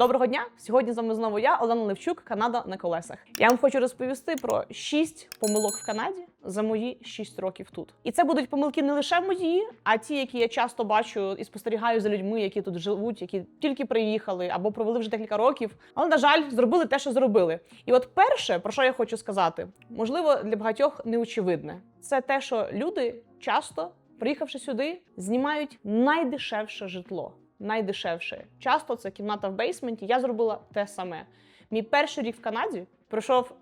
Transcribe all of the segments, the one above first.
Доброго дня! Сьогодні з вами знову я, Олена Левчук, Канада на колесах. Я вам хочу розповісти про 6 помилок в Канаді за мої 6 років тут. І це будуть помилки не лише мої, а ті, які я часто бачу і спостерігаю за людьми, які тут живуть, які тільки приїхали або провели вже декілька років. Але на жаль, зробили те, що зробили. І от перше, про що я хочу сказати, можливо, для багатьох неочевидне, це те, що люди часто, приїхавши сюди, знімають найдешевше житло найдешевше. Часто це кімната в бейсменті. Я зробила те саме. Мій перший рік в Канаді пройшов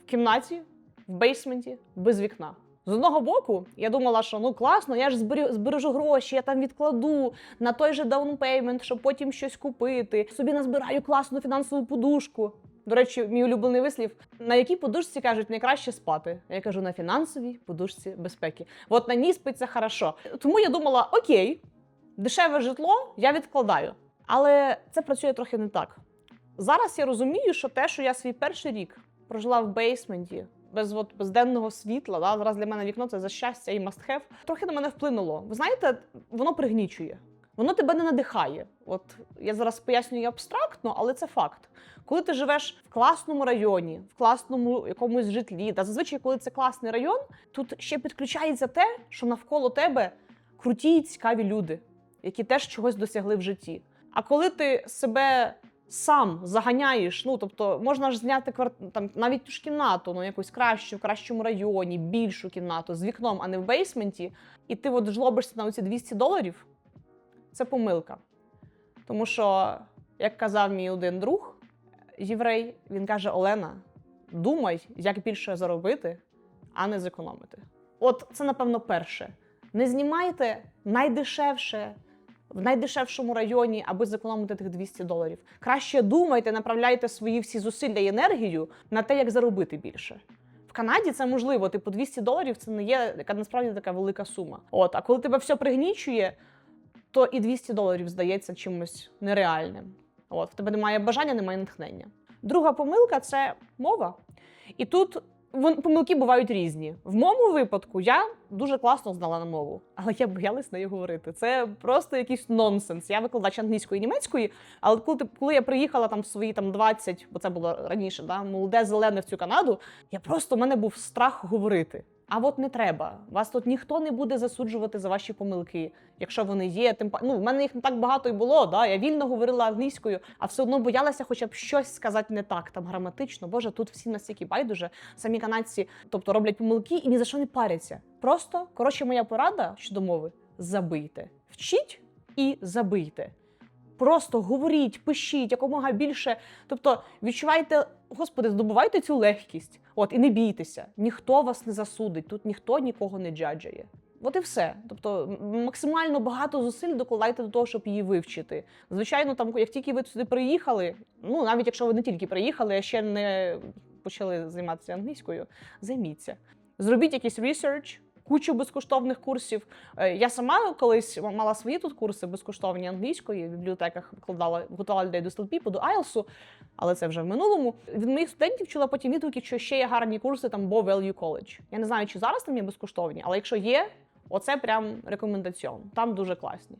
в кімнаті в бейсменті без вікна. З одного боку, я думала, що ну класно, я ж збережу гроші, я там відкладу на той же даунпеймент, щоб потім щось купити. Собі назбираю класну фінансову подушку. До речі, мій улюблений вислів: на якій подушці кажуть найкраще спати. Я кажу на фінансовій подушці безпеки. От на ній спиться хорошо. Тому я думала, окей, дешеве житло я відкладаю. Але це працює трохи не так. Зараз я розумію, що те, що я свій перший рік прожила в бейсменті, без от, безденного світла, да, зараз для мене вікно це за щастя і have, трохи на мене вплинуло. Ви знаєте, воно пригнічує. Воно тебе не надихає. От я зараз пояснюю абстрактно, але це факт. Коли ти живеш в класному районі, в класному якомусь житлі, та зазвичай, коли це класний район, тут ще підключається те, що навколо тебе круті і цікаві люди, які теж чогось досягли в житті. А коли ти себе сам заганяєш, ну тобто можна ж зняти кварт... там навіть ту ж кімнату, ну якусь кращу, в кращому районі, більшу кімнату з вікном, а не в бейсменті, і ти от жлобишся на оці 200 доларів, це помилка. Тому що, як казав мій один друг, єврей, він каже: Олена, думай, як більше заробити, а не зекономити. От це, напевно, перше. Не знімайте найдешевше в найдешевшому районі, аби зекономити тих 200 доларів. Краще думайте, направляйте свої всі зусилля і енергію на те, як заробити більше. В Канаді це можливо, типу 200 доларів це не є яка насправді така велика сума. От, а коли тебе все пригнічує, то і 200 доларів здається чимось нереальним. От, в тебе немає бажання, немає натхнення. Друга помилка це мова. І тут помилки бувають різні. В моєму випадку я дуже класно знала на мову, але я боялась нею говорити. Це просто якийсь нонсенс. Я викладач англійської і німецької, але коли, коли я приїхала там в свої там 20, бо це було раніше, да, молоде зелене в цю Канаду, я просто у мене був страх говорити. А от не треба. Вас тут ніхто не буде засуджувати за ваші помилки, якщо вони є. Тим ну, в мене їх не так багато і було. Да? Я вільно говорила англійською, а все одно боялася хоча б щось сказати не так, там граматично. Боже, тут всі настільки байдуже. Самі канадці, тобто роблять помилки і ні за що не паряться. Просто коротше, моя порада щодо мови: забийте, вчіть і забийте. Просто говоріть, пишіть якомога більше. Тобто відчувайте, господи, здобувайте цю легкість. От і не бійтеся. Ніхто вас не засудить, тут ніхто нікого не джаджає. От і все. Тобто максимально багато зусиль докладайте до того, щоб її вивчити. Звичайно, там, як тільки ви сюди приїхали, ну навіть якщо ви не тільки приїхали, а ще не почали займатися англійською, займіться. Зробіть якийсь research, кучу безкоштовних курсів. Е, Я сама колись мала свої тут курси безкоштовні англійської в бібліотеках викладала, готувала людей до стелпіпу, до IELTS, але це вже в минулому. Від моїх студентів чула потім відгуки, що ще є гарні курси там Bow Value College. Я не знаю, чи зараз там є безкоштовні, але якщо є, оце прям рекомендаціон. Там дуже класні.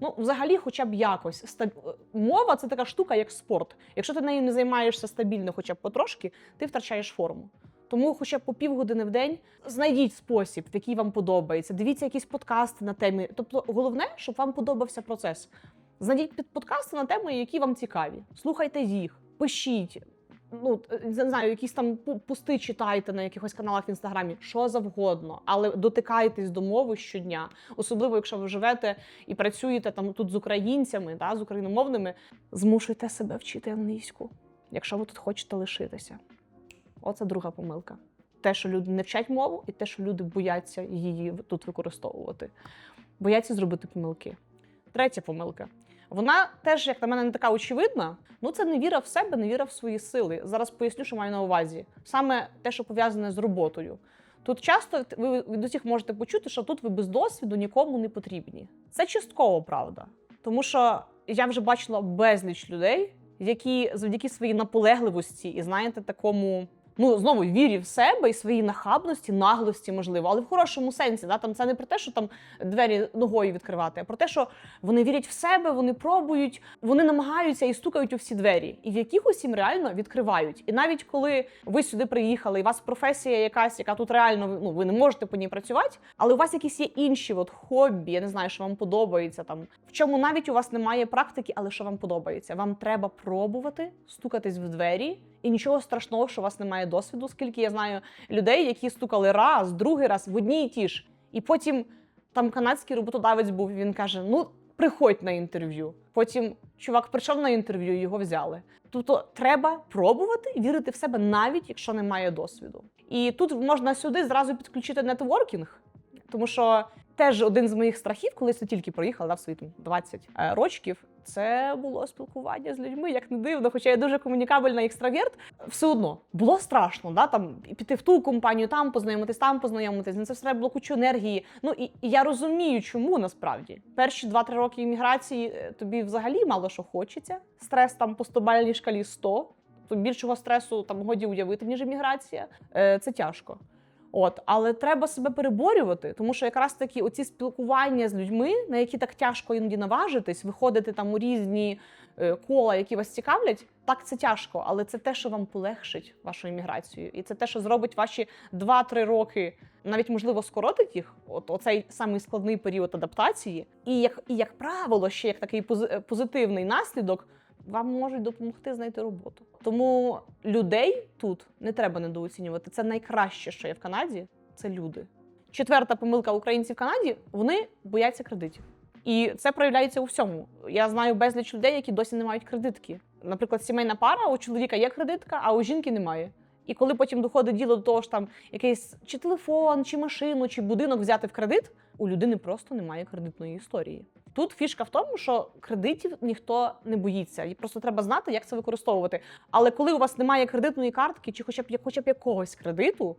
Ну, взагалі, хоча б якось Ста- мова це така штука, як спорт. Якщо ти нею не займаєшся стабільно, хоча б потрошки, ти втрачаєш форму. Тому, хоча б по півгодини в день знайдіть спосіб, який вам подобається. Дивіться якісь подкасти на темі. Тобто, головне, щоб вам подобався процес. Знайдіть під подкасти на теми, які вам цікаві. Слухайте їх, пишіть. Ну, е, не знаю, якісь там пу- пусти читайте на якихось каналах в інстаграмі, що завгодно, але дотикайтесь до мови щодня, особливо якщо ви живете і працюєте там тут з українцями, да, з україномовними. Змушуйте себе вчити англійську, якщо ви тут хочете лишитися. Оце друга помилка. Те, що люди не вчать мову, і те, що люди бояться її тут використовувати. Бояться зробити помилки. Третя помилка. Вона теж, як на мене, не така очевидна. Ну, це невіра в себе, невіра в свої сили. Зараз поясню, що маю на увазі. Саме те, що пов'язане з роботою. Тут часто ви від усіх можете почути, що тут ви без досвіду нікому не потрібні. Це частково правда. Тому що я вже бачила безліч людей, які завдяки своїй наполегливості і знаєте, такому Ну, знову вірі в себе і своїй нахабності, наглості, можливо, але в хорошому сенсі. Да? Там це не про те, що там двері ногою відкривати, а про те, що вони вірять в себе, вони пробують, вони намагаються і стукають у всі двері, і в якихось їм реально відкривають. І навіть коли ви сюди приїхали, і у вас професія якась, яка тут реально ну, ви не можете по ній працювати, але у вас якісь є інші от хобі, я не знаю, що вам подобається там, в чому навіть у вас немає практики, але що вам подобається. Вам треба пробувати стукатись в двері, і нічого страшного, що у вас немає досвіду, скільки я знаю людей, які стукали раз, другий раз в одні і ті ж. І потім там канадський роботодавець був. і Він каже: Ну, приходь на інтерв'ю. Потім чувак прийшов на інтерв'ю, його взяли. Тобто треба пробувати вірити в себе, навіть якщо немає досвіду. І тут можна сюди зразу підключити нетворкінг, тому що теж один з моїх страхів, коли я тільки проїхала да, в свої там, 20 е, рочків, це було спілкування з людьми, як не дивно. Хоча я дуже комунікабельна екстраверт, все одно було страшно, да, там піти в ту компанію, там познайомитись, там познайомитись. На це все треба було кучу енергії. Ну і, і я розумію, чому насправді перші 2-3 роки імміграції е, тобі взагалі мало що хочеться. Стрес там по 100-бальній шкалі 100. Тут більшого стресу там годі уявити, ніж імміграція. Е, це тяжко. От, але треба себе переборювати, тому що якраз таки оці спілкування з людьми, на які так тяжко іноді наважитись, виходити там у різні е, кола, які вас цікавлять, так це тяжко, але це те, що вам полегшить вашу імміграцію, і це те, що зробить ваші 2-3 роки, навіть можливо скоротить їх. От оцей самий складний період адаптації, і як і як правило, ще як такий пози- позитивний наслідок. Вам можуть допомогти знайти роботу. Тому людей тут не треба недооцінювати. Це найкраще, що є в Канаді. Це люди. Четверта помилка українців в Канаді вони бояться кредитів. І це проявляється у всьому. Я знаю безліч людей, які досі не мають кредитки. Наприклад, сімейна пара, у чоловіка є кредитка, а у жінки немає. І коли потім доходить діло до того, що там якийсь чи телефон, чи машину, чи будинок взяти в кредит, у людини просто немає кредитної історії. Тут фішка в тому, що кредитів ніхто не боїться, і просто треба знати, як це використовувати. Але коли у вас немає кредитної картки, чи хоча б хоча б якогось кредиту,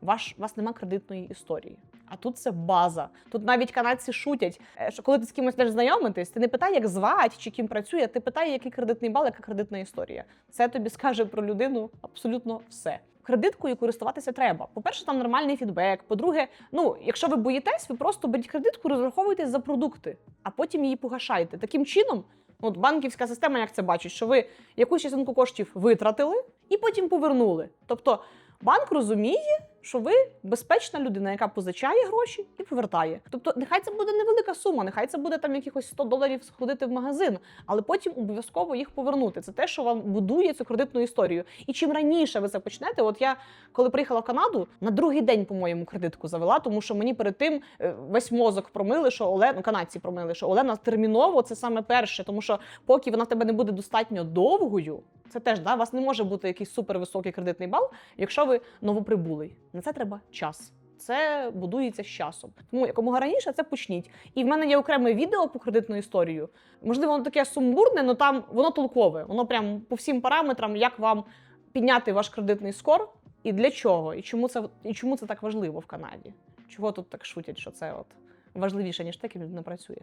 ваш у вас немає кредитної історії. А тут це база. Тут навіть канадці шутять, е, що коли ти з кимось теж знайомитись, ти не питай, як звать чи ким працює, ти питай, який кредитний бал, яка кредитна історія. Це тобі скаже про людину абсолютно все. Кредиткою користуватися треба. По-перше, там нормальний фідбек. По-друге, ну якщо ви боїтесь, ви просто беріть кредитку, розраховуйтесь за продукти, а потім її погашайте. Таким чином, от банківська система, як це бачить, що ви якусь частинку коштів витратили і потім повернули. Тобто банк розуміє, що ви безпечна людина, яка позичає гроші і повертає. Тобто, нехай це буде невелика сума, нехай це буде там якихось 100 доларів сходити в магазин, але потім обов'язково їх повернути. Це те, що вам будує цю кредитну історію. І чим раніше ви це почнете, от я коли приїхала в Канаду, на другий день, по-моєму, кредитку завела, тому що мені перед тим е, весь мозок промили, що Олена, ну, канадці промили, що Олена терміново це саме перше, тому що поки вона тебе не буде достатньо довгою. Це теж да, у вас не може бути якийсь супервисокий кредитний бал, якщо ви новоприбулий. На це треба час. Це будується з часом. Тому якомога раніше це почніть. І в мене є окреме відео по кредитну історію. Можливо, воно таке сумбурне, але там воно толкове. Воно прям по всім параметрам, як вам підняти ваш кредитний скор і для чого, і чому це і чому це так важливо в Канаді. Чого тут так шутять, що це от важливіше, ніж те, ким людина працює.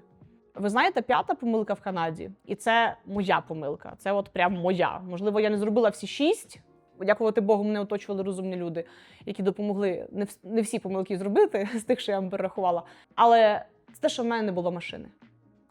Ви знаєте, п'ята помилка в Канаді, і це моя помилка. Це от прям моя. Можливо, я не зробила всі шість. Дякувати Богу, мене оточували розумні люди, які допомогли не, вс- не всі помилки зробити з тих, що я вам перерахувала. Але це те, що в мене не було машини.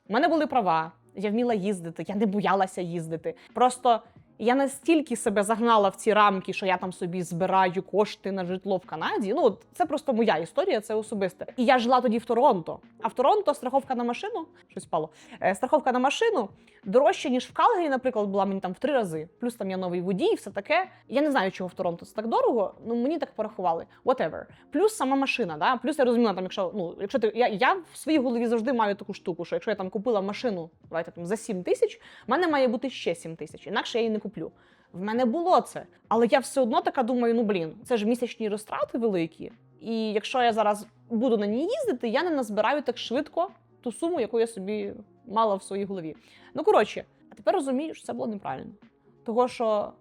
У мене були права, я вміла їздити, я не боялася їздити. Просто я настільки себе загнала в ці рамки, що я там собі збираю кошти на житло в Канаді. Ну, це просто моя історія, це особисте. І я жила тоді в Торонто. А в Торонто страховка на машину, щось впало. Е, страховка на машину дорожча, ніж в Калгарі, наприклад, була мені там в три рази. Плюс там я новий водій, все таке. Я не знаю, чого в Торонто це так дорого. Ну мені так порахували. Whatever. Плюс сама машина. Да? Плюс я розуміла, там, якщо ну, якщо ти я, я в своїй голові завжди маю таку штуку, що якщо я там купила машину, давайте там за 7 тисяч, в мене має бути ще 7 тисяч, інакше я її не куплю. В мене було це, але я все одно така думаю: ну блін, це ж місячні розтрати великі. І якщо я зараз буду на ній їздити, я не назбираю так швидко ту суму, яку я собі мала в своїй голові. Ну коротше, а тепер розумію, що це було неправильно. Того що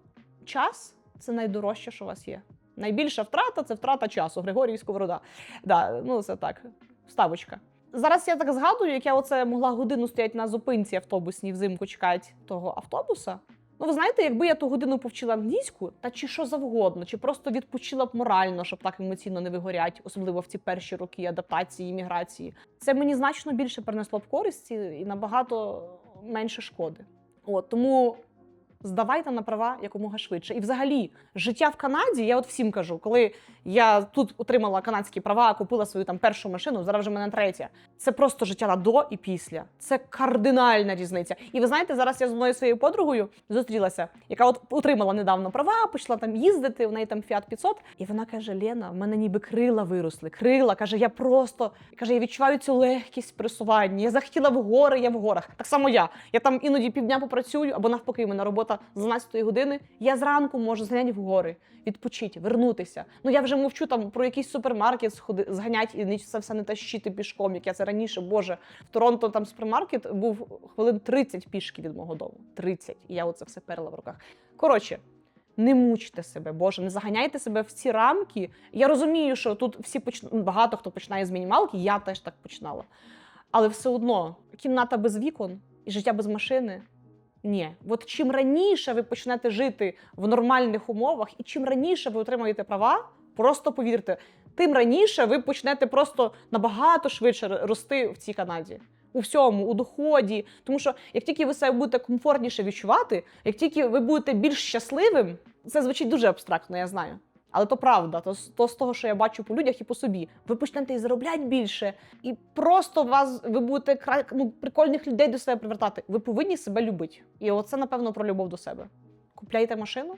час це найдорожче, що у вас є. Найбільша втрата це втрата часу. Григорій Сковорода. Да, ну це так, вставочка. Зараз я так згадую, як я оце могла годину стояти на зупинці автобусній взимку чекати того автобуса. Ну, ви знаєте, якби я ту годину повчила англійську, та чи що завгодно, чи просто відпочила б морально, щоб так емоційно не вигорять, особливо в ці перші роки адаптації, імміграції, це мені значно більше принесло б користі і набагато менше шкоди. От тому здавайте на права якомога швидше. І взагалі, життя в Канаді, я от всім кажу, коли я тут отримала канадські права, купила свою там першу машину, зараз вже в мене третя. Це просто життя на до і після. Це кардинальна різниця. І ви знаєте, зараз я з одною своєю подругою зустрілася, яка от отримала недавно права, почала там їздити, в неї там Fiat 500, і вона каже: Лена, в мене ніби крила виросли. Крила каже, я просто каже, я відчуваю цю легкість присування. Я захотіла в гори, я в горах. Так само я. Я там іноді півдня попрацюю, або навпаки, мене робота з 12 години. Я зранку можу зганяти в гори, відпочити, вернутися. Ну я вже мовчу там про якийсь супермаркет сходи, зганять і це все не тащити пішком, як я це раніше. Боже, в Торонто там супермаркет був хвилин 30 пішки від мого дому. 30. І я оце все перла в руках. Коротше. Не мучте себе, Боже, не заганяйте себе в ці рамки. Я розумію, що тут всі поч... багато хто починає з мінімалки, я теж так починала. Але все одно кімната без вікон і життя без машини. Ні, от чим раніше ви почнете жити в нормальних умовах, і чим раніше ви отримаєте права, просто повірте, тим раніше ви почнете просто набагато швидше рости в цій Канаді. У всьому, у доході. Тому що як тільки ви себе будете комфортніше відчувати, як тільки ви будете більш щасливим, це звучить дуже абстрактно, я знаю. Але то правда, то, то з того, що я бачу по людях і по собі. Ви почнете і заробляти більше, і просто вас ви будете ну, прикольних людей до себе привертати. Ви повинні себе любити. І оце, напевно, про любов до себе. Купляйте машину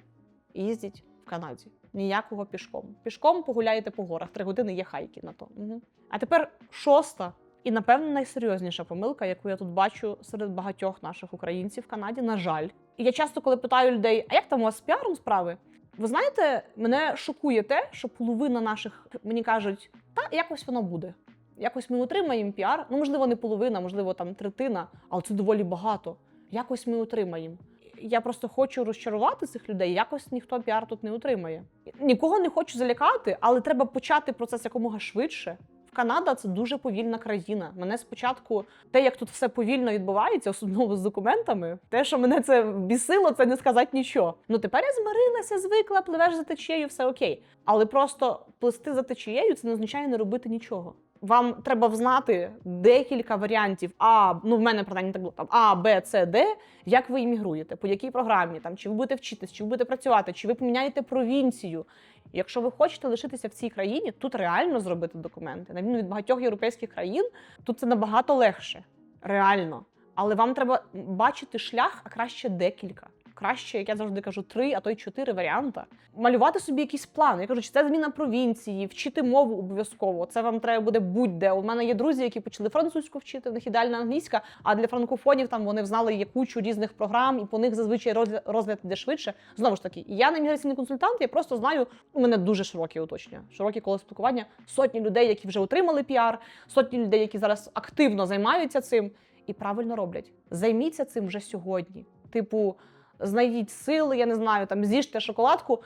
і їздіть в Канаді. Ніякого пішком. Пішком погуляєте по горах. Три години є хайки на то. Угу. А тепер шоста. І, напевно, найсерйозніша помилка, яку я тут бачу серед багатьох наших українців в Канаді, на жаль. І я часто, коли питаю людей, а як там у вас з піаром справи? Ви знаєте, мене шокує те, що половина наших мені кажуть, та якось воно буде. Якось ми отримаємо піар. Ну, можливо, не половина, можливо, там третина, але це доволі багато. Якось ми отримаємо. Я просто хочу розчарувати цих людей. Якось ніхто піар тут не отримає. Нікого не хочу залякати, але треба почати процес якомога швидше. Канада це дуже повільна країна. Мене спочатку те, як тут все повільно відбувається, особливо з документами, те, що мене це бісило, це не сказати нічого. Ну тепер я змирилася, звикла, пливеш за течією, все окей. Але просто плисти за течією це не означає не робити нічого. Вам треба взнати декілька варіантів. А ну в мене принаймні так було там А, Б, С, Д. Як ви іммігруєте, по якій програмі, там чи ви будете вчитись, чи ви будете працювати, чи ви поміняєте провінцію. Якщо ви хочете лишитися в цій країні, тут реально зробити документи. На від багатьох європейських країн, тут це набагато легше, реально. Але вам треба бачити шлях, а краще декілька. Краще, як я завжди кажу, три, а то й чотири варіанти. Малювати собі якийсь план. Я кажу, чи це зміна провінції, вчити мову обов'язково. Це вам треба буде будь-де. У мене є друзі, які почали французьку вчити, в них ідеальна англійська, а для франкофонів там вони знали є кучу різних програм, і по них зазвичай розгляд, іде швидше. Знову ж таки, я не міграційний консультант, я просто знаю, у мене дуже широкі уточнення, широкі коло спілкування, сотні людей, які вже отримали піар, сотні людей, які зараз активно займаються цим і правильно роблять. Займіться цим вже сьогодні. Типу, знайдіть сили, я не знаю, там з'їжте шоколадку,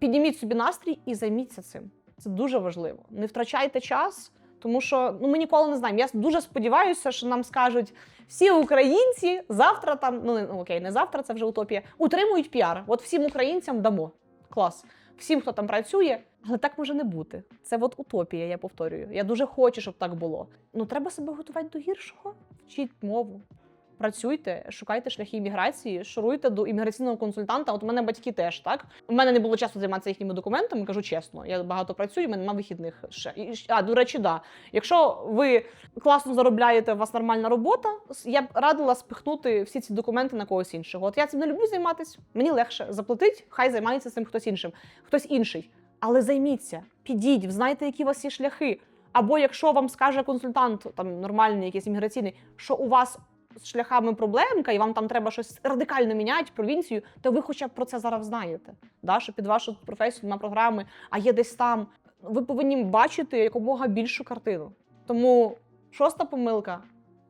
підніміть собі настрій і займіться цим. Це дуже важливо. Не втрачайте час, тому що ну ми ніколи не знаємо. Я дуже сподіваюся, що нам скажуть всі українці завтра там, ну ну окей, не завтра, це вже утопія, утримують піар. От всім українцям дамо. Клас. Всім, хто там працює, але так може не бути. Це от утопія, я повторюю. Я дуже хочу, щоб так було. Ну треба себе готувати до гіршого. Вчіть мову. Працюйте, шукайте шляхи імміграції, шуруйте до імміграційного консультанта. От у мене батьки теж так. У мене не було часу займатися їхніми документами, кажу чесно. Я багато працюю, в мене нема вихідних ще. І, а, до речі, да. Якщо ви класно заробляєте, у вас нормальна робота, я б радила спихнути всі ці документи на когось іншого. От я цим не люблю займатися. Мені легше заплатить, хай займається цим хтось іншим, хтось інший. Але займіться, підіть, знайте, які у вас є шляхи. Або якщо вам скаже консультант, там нормальний, якийсь імміграційний, що у вас з шляхами проблемка, і вам там треба щось радикально міняти провінцію, то ви хоча б про це зараз знаєте. Да? Що під вашу професію нема програми, а є десь там. Ви повинні бачити якомога більшу картину. Тому шоста помилка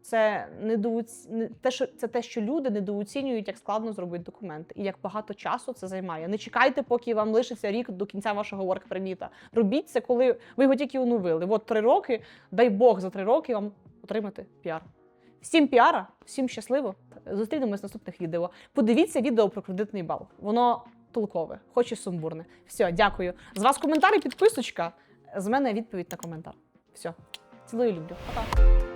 це недооці... не- те, що це те, що люди недооцінюють, як складно зробити документи, і як багато часу це займає. Не чекайте, поки вам лишиться рік до кінця вашого ворк-перміта. Робіть це, коли ви його тільки оновили. От три роки, дай Бог за три роки вам отримати піар. Всім піара, всім щасливо. Зустрінемось в наступних відео. Подивіться відео про кредитний бал. Воно толкове, хоч і сумбурне. Все, дякую. З вас коментар і підписочка. З мене відповідь на коментар. Все, цілую люблю. Па-па.